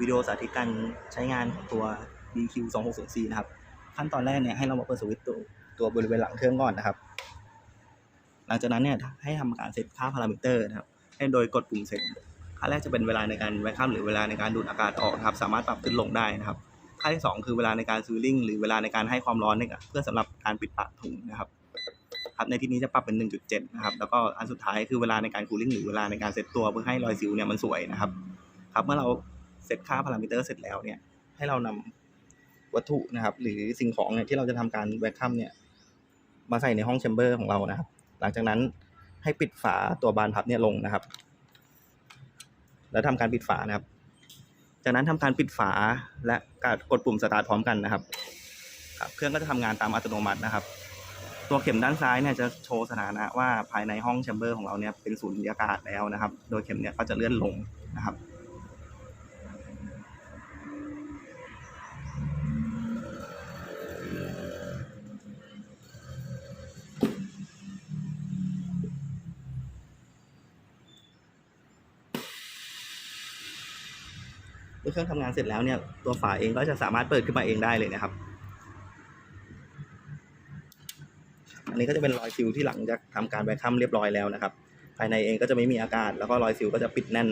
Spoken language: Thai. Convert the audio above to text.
วิดีโอสาธิตการใช้งานของตัว BQ 2 6 0 4นะครับ ขั้นตอนแรกเนี่ยให้เรามาเปิดสวิตช์ตัวตัวบริเวณหลังเครื่องก่อนนะครับ หลังจากนั้นเนี่ยให้ทำการเซตค่าพารามิเตอร์นะครับ ให้โดยกดปุ่มเซตค่าแรกจะเป็นเวลาในการแวคคัมหรือเวลาในการดูดอากาศออกนะครับ สามารถปรับขึ้นลงได้นะครับ ค่าที่สองคือเวลาในการซีลิงหรือเวลาในการให้ความร้อนเนี่ยเพื่อสำหรับการปิดปากถุงนะครับครับในที่นี้จะปรับเป็น 1.7 นะครับ แล้วก็อันสุดท้ายคือเวลาในการคูลิ่งหรือเวลาในการเซตตัวเพื่อให้รอยซิลเนี่ยมันสวยนะครับ ครับ เมื่อเรา เซตค่าพารามิเตอร์เสร็จแล้วเนี่ยให้เรานำวัตถุนะครับ หรือสิ่งของเนี่ยที่เราจะทำการแวคคัมเนี่ย มาใส่ในห้องแชมเบอร์ของเรานะครับ หลังจากนั้นให้ปิดฝาตัวบานพับเนี่ยลงนะครับ แล้วทำการปิดฝานะครับ จากนั้นทำการปิดฝาและการกดปุ่มสตาร์ทพร้อมกันนะครับครับ เครื่องก็จะทำงานตามอัตโนมัตินะครับ ตัวเข็มด้านซ้ายเนี่ยจะโชว์สถานะว่าภายในห้องแชมเบอร์ของเราเนี่ยเป็นศูนย์อากาศแล้วนะครับ โดยเข็มเนี่ยก็จะเลื่อนลงนะครับ เมื่อเครื่องทำงานเสร็จแล้วเนี่ยตัวฝาเองก็จะสามารถเปิดขึ้นมาเองได้เลยนะครับ อันนี้ก็จะเป็นรอยซิลที่หลังจากทำการแวคคัมเรียบร้อยแล้วนะครับ ภายในเองก็จะไม่มีอากาศ แล้วก็รอยซิลก็จะปิดแน่น